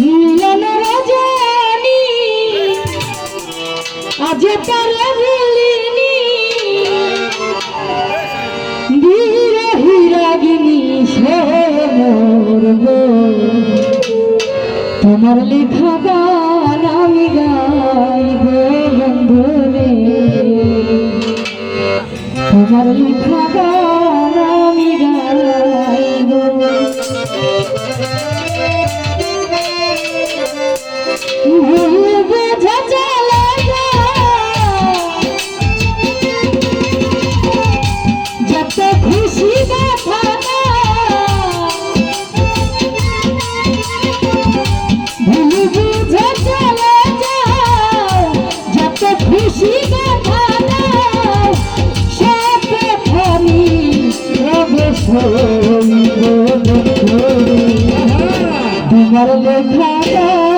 মিলন রজনী আজ তারা ভুলিনি। বীর হিরাগিনী সে তোমার লেখা গান আমি আমার দেখা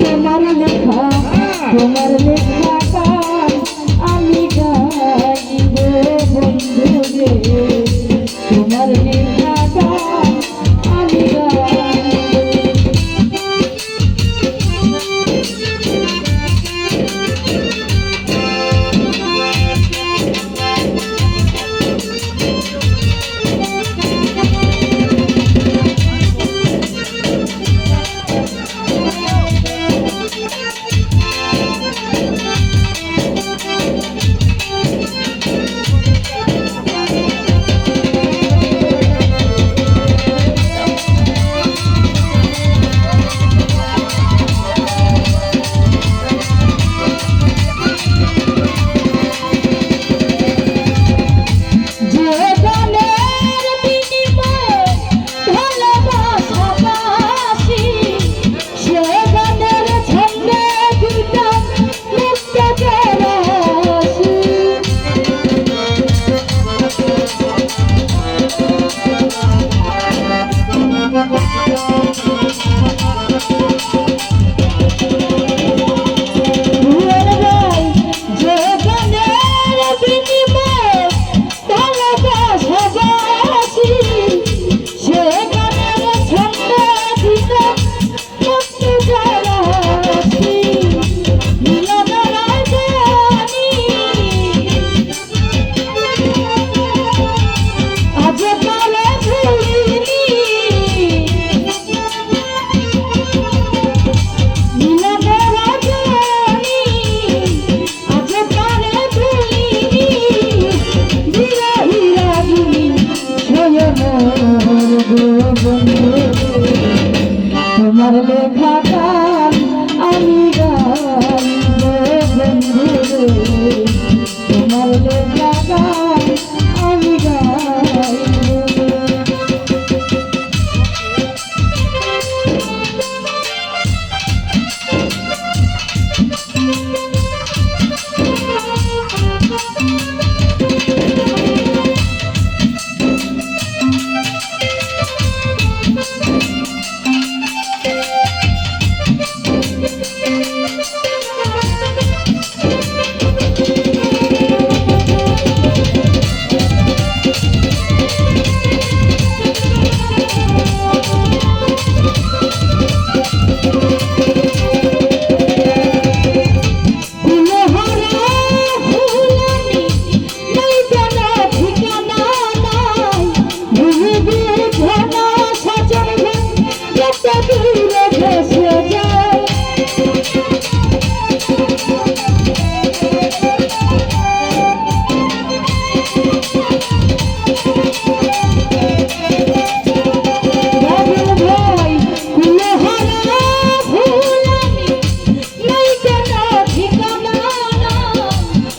তোমার লেখা তোমার লেখা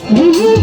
Mm-hmm.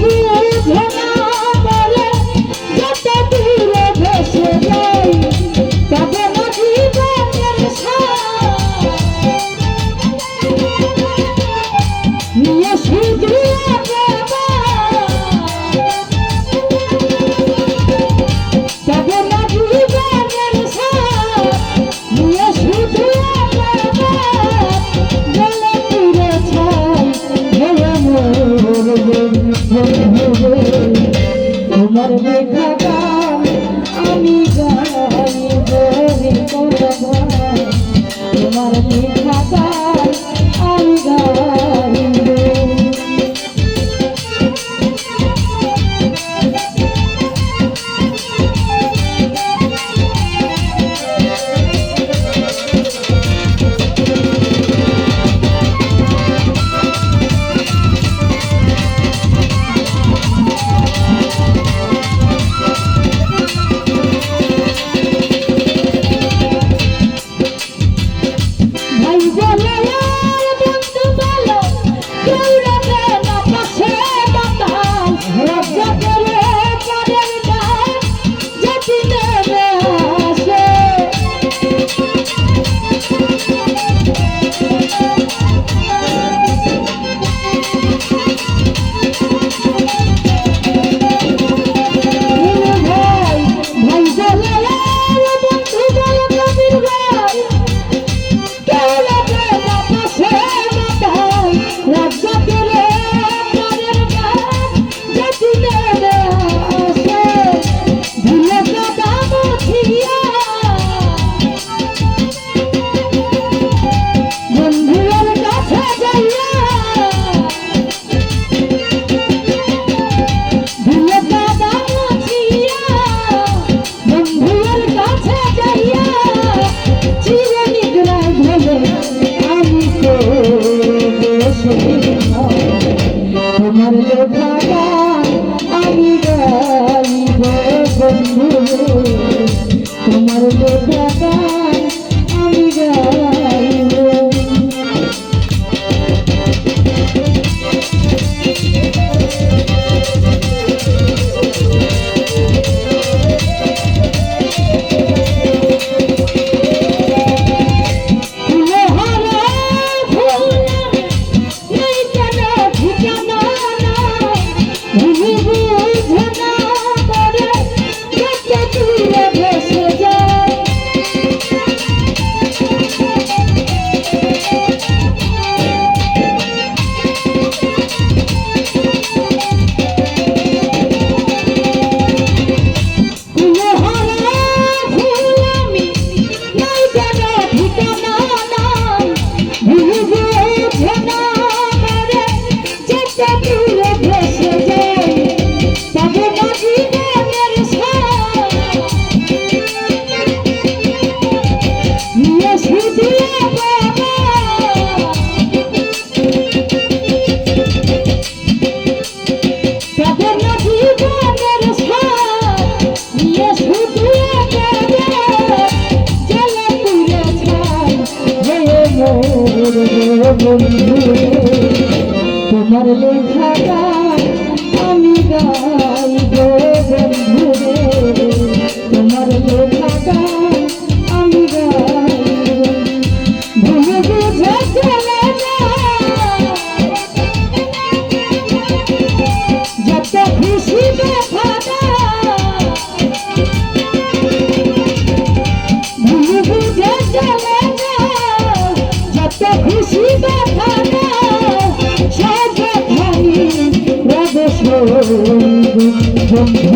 বন্ধু তোমার লেখা আমি গাইব Música